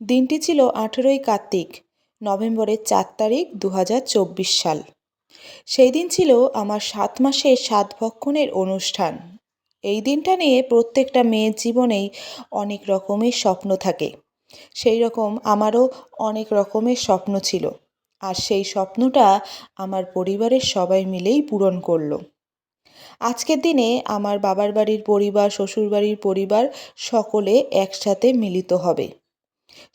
দিনটি ছিল আঠেরোই কার্তিক, নভেম্বরের চার তারিখ দু হাজার চব্বিশ সাল। সেই দিন ছিল আমার সাত মাসের সাত ভক্ষণের অনুষ্ঠান। এই দিনটা নিয়ে প্রত্যেকটা মেয়ের জীবনেই অনেক রকমের স্বপ্ন থাকে। সেই রকম আমারও অনেক রকমের স্বপ্ন ছিল। আর সেই স্বপ্নটা আমার পরিবারের সবাই মিলেই পূরণ করল। আজকের দিনে আমার বাবার বাড়ির পরিবার, শ্বশুরবাড়ির পরিবার সকলে একসাথে মিলিত হবে।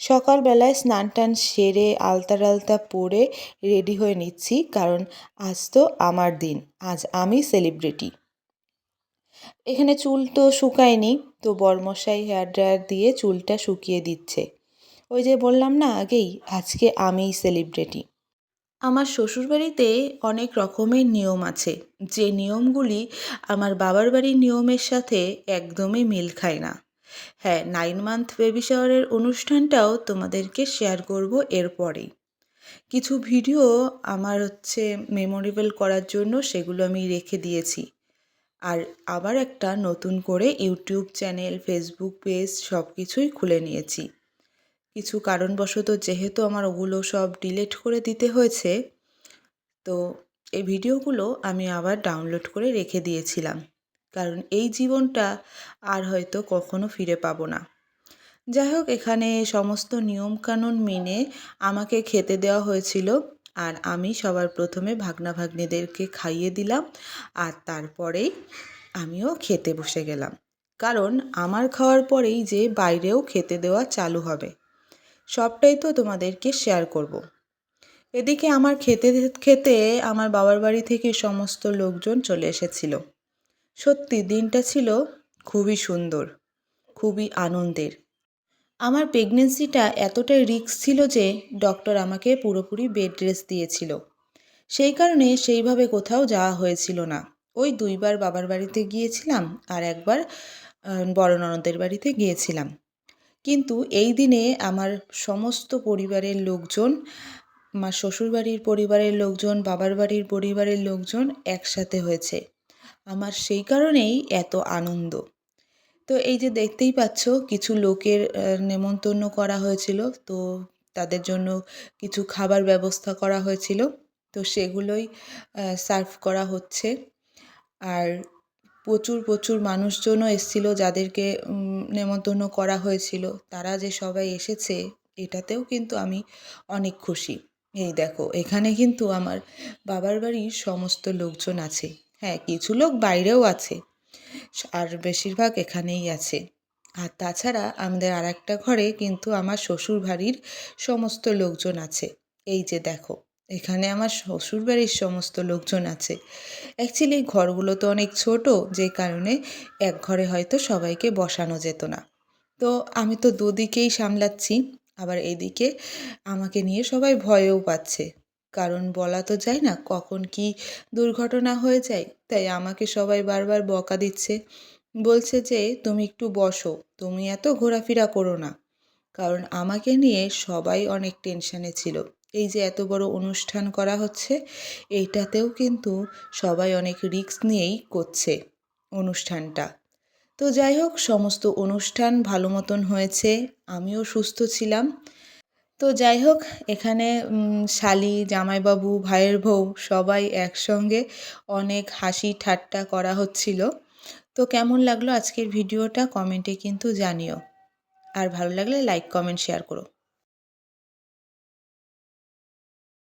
সকালবেলায় স্নান টান সেরে আলতা টালতা পরে রেডি হয়ে নিচ্ছি, কারণ আজ তো আমার দিন, আজ আমি সেলিব্রিটি। এখানে চুল তো শুকায়নি, তো বরমশাই হেয়ার ড্রায়ার দিয়ে চুলটা শুকিয়ে দিচ্ছে। ওই যে বললাম না আগেই, আজকে আমিই সেলিব্রিটি। আমার শ্বশুরবাড়িতে অনেক রকমের নিয়ম আছে, যে নিয়মগুলি আমার বাবার বাড়ির নিয়মের সাথে একদমই মিল খায় না। হ্যাঁ নাইন মান্থ বেবি শাওয়ারের অনুষ্ঠানটাও তোমাদেরকে শেয়ার করব এরপরেই। কিছু ভিডিও আমার হচ্ছে মেমোরেবল করার জন্য সেগুলো আমি রেখে দিয়েছি। আর আবার একটা নতুন করে ইউটিউব চ্যানেল ফেসবুক পেজ সব কিছুই খুলে নিয়েছি। কিছু কারণবশত যেহেতু আমার ওগুলো সব ডিলিট করে দিতে হয়েছে, তো এই ভিডিওগুলো আমি আবার ডাউনলোড করে রেখে দিয়েছিলাম। কারণ এই জীবনটা আর হয়তো কখনো ফিরে পাবো না। যাই হোক, এখানে সমস্ত নিয়মকানুন মেনে আমাকে খেতে দেওয়া হয়েছিল আর আমি সবার প্রথমে ভাগনা ভাগ্নিদেরকে খাইয়ে দিলাম আর তারপরেই আমিও খেতে বসে গেলাম। কারণ আমার খাওয়ার পরেই যে বাইরেও খেতে দেওয়া চালু হবে, সবটাই তো তোমাদেরকে শেয়ার করব। এদিকে আমার খেতে খেতে আমার বাবার বাড়ি থেকে সমস্ত লোকজন চলে এসেছিল। সত্যি দিনটা ছিল খুবই সুন্দর, খুবই আনন্দের। আমার প্রেগনেন্সিটা এতটাই রিস্ক ছিল যে ডক্টর আমাকে পুরোপুরি বেড রেস্ট দিয়েছিল। সেই কারণে সেইভাবে কোথাও যাওয়া হয়েছিল না। ওই দুইবার বাবার বাড়িতে গিয়েছিলাম আর একবার বড় ননদের বাড়িতে গিয়েছিলাম। কিন্তু এই দিনে আমার সমস্ত পরিবারের লোকজন, আমার শ্বশুরবাড়ির পরিবারের লোকজন, বাবার বাড়ির পরিবারের লোকজন একসাথে হয়েছে। আমার সেই কারণেই এত আনন্দ। তো এই যে দেখতেই পাচ্ছ, কিছু লোকের নেমন্তন্ন করা হয়েছিল। তো তাদের জন্য কিছু খাবার ব্যবস্থা করা হয়েছিল। তো সেগুলোই সার্ভ করা হচ্ছে। আর প্রচুর প্রচুর মানুষজনও এসেছিল যাদেরকে নেমন্তন্ন করা হয়েছিল। তারা যে সবাই এসেছে, এটাতেও কিন্তু আমি অনেক খুশি। এই দেখো, এখানে কিন্তু আমার বাবার বাড়ির সমস্ত লোকজন আছে। হ্যাঁ কিছু লোক বাইরেও আছে। আর বেশিরভাগ এখানেই আছে। আর তাছাড়া আমাদের আর একটা ঘরে কিন্তু আমার শ্বশুর বাড়ির সমস্ত লোকজন আছে। এই যে দেখো, এখানে আমার শ্বশুরবাড়ির সমস্ত লোকজন আছে। অ্যাকচুয়ালি ঘরগুলো তো অনেক ছোট, যে কারণে এক ঘরে হয়তো সবাইকে বসানো যেত না। তো আমি তো দুদিকেই সামলাচ্ছি, আবার এদিকে আমাকে নিয়ে সবাই ভয়ও পাচ্ছে। কারণ বলা তো যায় না কখন কি দুর্ঘটনা হয়ে যায়, তাই আমাকে সবাই বারবার বকা দিচ্ছে। বলছে যে, তুমি একটু বসো, তুমি এত ঘোরাফেরা করো না। কারণ আমাকে নিয়ে সবাই অনেক টেনশানে ছিল। এই যে এত বড় অনুষ্ঠান করা হচ্ছে, এইটাতেও কিন্তু সবাই অনেক রিস্ক নিয়েই করছে অনুষ্ঠানটা। তো যাই হোক, সমস্ত অনুষ্ঠান ভালো মতন হয়েছে, আমিও সুস্থ ছিলাম। তো যাই হোক, এখানে শালি, জামাইবাবু, ভাইয়ের বউ সবাই একসঙ্গে অনেক হাসি ঠাট্টা করা হচ্ছিল। তো কেমন লাগল আজকের ভিডিওটা কমেন্টে কিন্তু জানিও। আর ভালো লাগলে লাইক, কমেন্ট, শেয়ার করো।